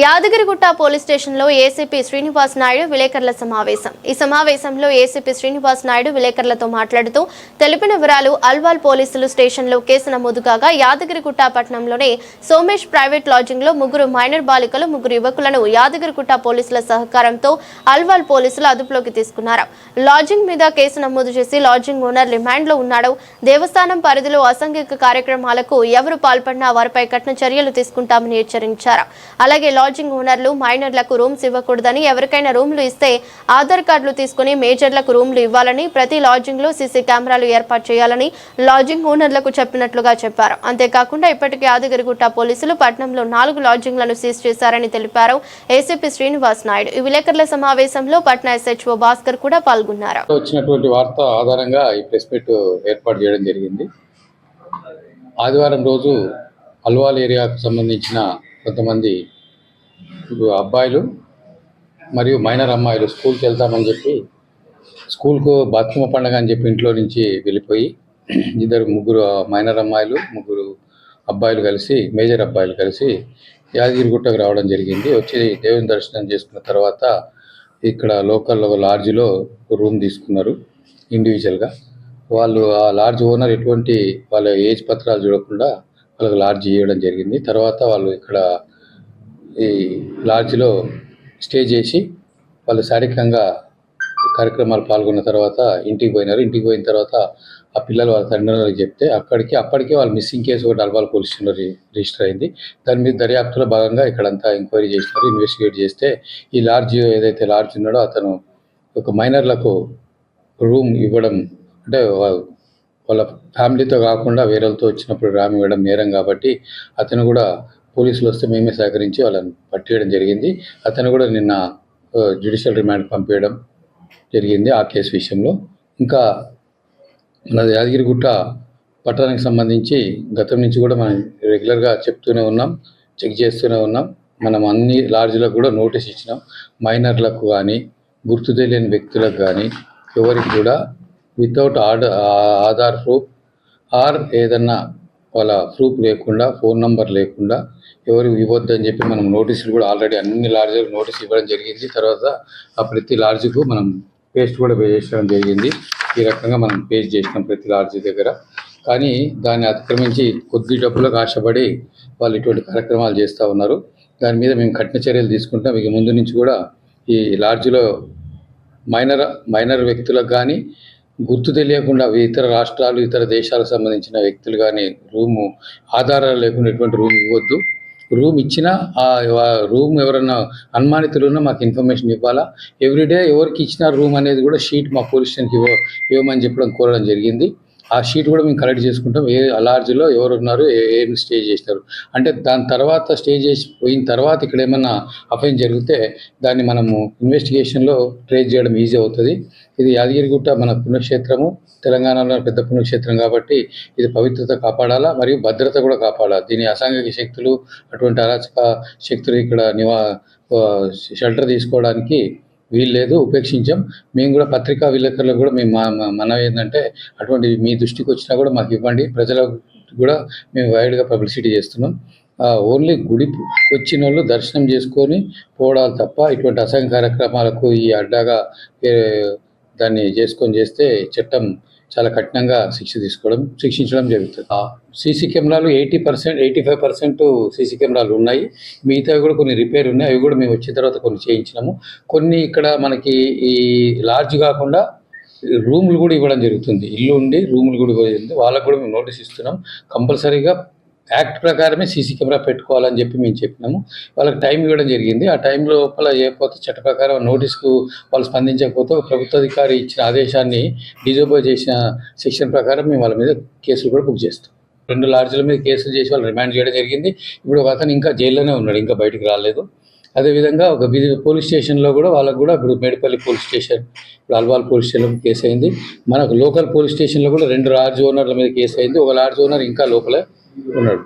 Yadagirigutta police స్టేషన్లో ACP Srinivas Naidu విలేకరుల సమావేశం. ఈ సమావేశంలో ఏసీపీ శ్రీనివాస్ నాయుడు విలేకరులతో మాట్లాడుతూ తెలిపిన వివరాలు అల్వాల్ పోలీసులు స్టేషన్లో కేసు నమోదు కాగా యాదగిరిగుట్ట పట్టణంలోని సోమేష్ ప్రైవేట్ లాడ్జింగ్లో ముగ్గురు మైనర్ బాలికలు ముగ్గురు యువకులను యాదగిరిగుట్ట పోలీసుల సహకారంతో అల్వాల్ పోలీసులు అదుపులోకి తీసుకున్నారు. లాడ్జింగ్ మీద కేసు నమోదు చేసి లాడ్జింగ్ ఓనర్ రిమాండ్లో ఉన్నాడు. దేవస్థానం పరిధిలో అసాంఘిక కార్యక్రమాలకు ఎవరు పాల్పడినా వారిపై కఠిన చర్యలు తీసుకుంటామని హెచ్చరించారు. అలాగే లాడ్జింగ్ ఓనర్లు మైనర్లకు రూమ్స్ ఇవ్వకూడదని ఎవరికైనా రూమ్లు ఇస్తే ఆధార్ కార్డులు తీసుకుని మేజర్లకు రూమ్లు ఇవ్వాలని ప్రతి లాడ్జింగ్లో సీసీ కెమెరాలు ఏర్పాటు చేయాలని లాడ్జింగ్ ఓనర్లకు చెప్పినట్లుగా చెప్పారు. అంతేకాకుండా ఇప్పటికే యాదగిరిగుట్ట పోలీసులు పట్నంలో నాలుగు లాడ్జింగ్లను సీజ్ చేశారని తెలిపారు ఏసీపీ శ్రీనివాస్ నాయుడు. ఈ విలేకరుల సమావేశంలో పట్నా ఎస్హెచ్ఓ భాస్కర్ కూడా పాల్గొన్నారు. వచ్చినటువంటి వార్త ఆధారంగా ఈ ప్రెస్ మీట్ ఏర్పాటు చేయడం జరిగింది. ఆదివారం రోజు అల్వాల్ ఏరియాకు సంబంధించిన కొంతమంది అబ్బాయిలు మరియు మైనర్ అమ్మాయిలు స్కూల్కి వెళ్తామని చెప్పి స్కూల్కు బతుకమ్మ పండగ అని చెప్పి ఇంట్లో నుంచి వెళ్ళిపోయి ఇద్దరు ముగ్గురు మైనర్ అమ్మాయిలు ముగ్గురు అబ్బాయిలు కలిసి మేజర్ అబ్బాయిలు కలిసి యాదగిరిగుట్టకు రావడం జరిగింది. వచ్చి దేవుని దర్శనం చేసుకున్న తర్వాత ఇక్కడ లోకల్ లాడ్జ్లో రూమ్ తీసుకున్నారు ఇండివిజువల్గా. వాళ్ళు ఆ లాడ్జ్ ఓనర్ ఎటువంటి వాళ్ళ ఏజ్ పత్రాలు చూడకుండా వాళ్ళకి లాడ్జ్ ఇవ్వడం జరిగింది. తర్వాత వాళ్ళు ఇక్కడ ఈ లాడ్జ్లో స్టే చేసి వాళ్ళు శారీరకంగా కార్యక్రమాలు పాల్గొన్న తర్వాత ఇంటికి పోయినారు. ఇంటికి పోయిన తర్వాత ఆ పిల్లలు వాళ్ళ తండ్రులకు చెప్తే అక్కడికి అప్పటికే వాళ్ళు మిస్సింగ్ కేసు ఒకటి అల్వాల్ పోలీస్ స్టేషన్లో రిజిస్టర్ అయింది. దాని మీద దర్యాప్తులో భాగంగా ఇక్కడంతా ఎంక్వైరీ చేసినారు. ఇన్వెస్టిగేట్ చేస్తే ఈ లాడ్జ్ ఏదైతే లాడ్జ్ ఉన్నాడో అతను ఒక మైనర్లకు రూమ్ ఇవ్వడం అంటే వాళ్ళ ఫ్యామిలీతో కాకుండా వేరేతో వచ్చినప్పుడు రామ్ ఇవ్వడం నేరం కాబట్టి అతను కూడా పోలీసులు వస్తే మేమే సహకరించి వాళ్ళని పట్టేయడం జరిగింది. అతను కూడా నిన్న జ్యుడిషియల్ రిమాండ్ పంపేయడం జరిగింది ఆ కేసు విషయంలో. ఇంకా మన యాదగిరిగుట్ట పట్టణానికి సంబంధించి గతం నుంచి కూడా మనం రెగ్యులర్గా చెప్తూనే ఉన్నాం చెక్ చేస్తూనే ఉన్నాం. మనం అన్ని లాడ్జ్లకు కూడా నోటీస్ ఇచ్చినాం. మైనర్లకు కానీ గుర్తు తెలియని వ్యక్తులకు కానీ ఎవరికి కూడా without order Aadhaar proof or ఏదన్నా వాళ్ళ ప్రూఫ్ లేకుండా ఫోన్ నంబర్ లేకుండా ఎవరు ఇవ్వద్దని చెప్పి మనం నోటీసులు కూడా ఆల్రెడీ అన్ని లాడ్జ్లకు నోటీస్ ఇవ్వడం జరిగింది. తర్వాత ఆ ప్రతి లాడ్జ్కు మనం పేస్ట్ కూడా పే జరిగింది. ఈ రకంగా మనం పేస్ట్ చేసినాం ప్రతి లాడ్జ్ దగ్గర. కానీ దాన్ని అతిక్రమించి కొద్ది డబ్బులకు ఆశపడి వాళ్ళు ఇటువంటి కార్యక్రమాలు చేస్తూ ఉన్నారు. దాని మీద మేము కఠిన చర్యలు తీసుకుంటాం ఇక ముందు నుంచి కూడా ఈ లాడ్జ్లో మైనర్ మైనర్ వ్యక్తులకు కానీ గుర్తు తెలియకుండా ఇతర రాష్ట్రాలు ఇతర దేశాలకు సంబంధించిన వ్యక్తులు కానీ రూము ఆధారాలు లేకుండా ఎటువంటి రూమ్ ఇవ్వద్దు. రూమ్ ఇచ్చినా ఆ రూమ్ ఎవరన్నా అనుమానితులు ఉన్నా మాకు ఇన్ఫర్మేషన్ ఇవ్వాలా? ఎవ్రీడే ఎవరికి ఇచ్చిన రూమ్ అనేది కూడా షీట్ మా పోలీస్ స్టేషన్కి ఇవ్వ ఇవ్వమని చెప్పడం కోరడం జరిగింది. ఆ షీట్ కూడా మేము కలెక్ట్ చేసుకుంటాం. ఏ అలార్జ్లో ఎవరు ఉన్నారు ఏ- ఏం స్టే చేస్తారు. అంటే దాని తర్వాత స్టే చేసి పోయిన తర్వాత ఇక్కడ ఏమన్నా అఫెన్స్ జరిగితే దాన్ని మనము ఇన్వెస్టిగేషన్లో ట్రేస్ చేయడం ఈజీ అవుతుంది. ఇది యాదగిరిగుట్ట మన పుణ్యక్షేత్రము. తెలంగాణలో పెద్ద పుణ్యక్షేత్రం కాబట్టి ఇది పవిత్రత కాపాడాలా మరియు భద్రత కూడా కాపాడాలి. దీని అసాంఘిక శక్తులు అటువంటి అరాచక శక్తులు ఇక్కడ నివా షెల్టర్ తీసుకోవడానికి వీలు లేదు ఉపేక్షించాం. మేము కూడా పత్రికా విలేకరులకు కూడా మేము మా ఏంటంటే అటువంటి మీ దృష్టికి వచ్చినా కూడా మాకు ఇవ్వండి. ప్రజలకు కూడా మేము వైడ్గా పబ్లిసిటీ చేస్తున్నాం. ఓన్లీ గుడికి వచ్చిన వాళ్ళు దర్శనం చేసుకొని పోవడాలు తప్ప ఇటువంటి అసంఘ కార్యక్రమాలకు ఈ అడ్డాగా దాన్ని చేసుకొని చేస్తే చట్టం చాలా కఠినంగా శిక్ష తీసుకోవడం శిక్షించడం జరుగుతుంది. సీసీ కెమెరాలు eighty percent eighty five percent CC కెమెరాలు ఉన్నాయి. మిగతావి కూడా కొన్ని రిపేర్ ఉన్నాయి. అవి కూడా మేము వచ్చిన తర్వాత కొన్ని చేయించినాము. కొన్ని ఇక్కడ మనకి ఈ లార్జ్ కాకుండా రూములు కూడా ఇవ్వడం జరుగుతుంది. ఇల్లు ఉండి రూములు కూడా ఇవ్వడం వాళ్ళకు కూడా మేము నోటీస్ ఇస్తున్నాం. కంపల్సరీగా యాక్ట్ ప్రకారమే సీసీ కెమెరా పెట్టుకోవాలని చెప్పి మేము చెప్పినాము. వాళ్ళకి టైం ఇవ్వడం జరిగింది. ఆ టైం లోపల ఏకపోతే చట్ట ప్రకారం నోటీస్కు వాళ్ళు స్పందించకపోతే ఒక ప్రభుత్వ అధికారి ఇచ్చిన ఆదేశాన్ని డిజోబో చేసిన సెక్షన్ ప్రకారం మేము వాళ్ళ మీద కేసులు కూడా బుక్ చేస్తాం. రెండు లాడ్జ్ల మీద కేసులు చేసి వాళ్ళు రిమాండ్ చేయడం జరిగింది. ఇప్పుడు ఒక అతను ఇంకా జైల్లోనే ఉన్నాడు ఇంకా బయటికి రాలేదు. అదేవిధంగా ఒక పోలీస్ స్టేషన్లో కూడా వాళ్ళకు కూడా ఇప్పుడు మేడిపల్లి పోలీస్ స్టేషన్ ఇప్పుడు అల్వాల్ పోలీస్ స్టేషన్లో కేసు అయింది మనకు లోకల్ పోలీస్ స్టేషన్లో కూడా రెండు లాడ్జ్ ఓనర్ల మీద కేసు అయింది ఒక లాడ్జ్ ఓనర్ ఇంకా లోపలే ఉన్నాడు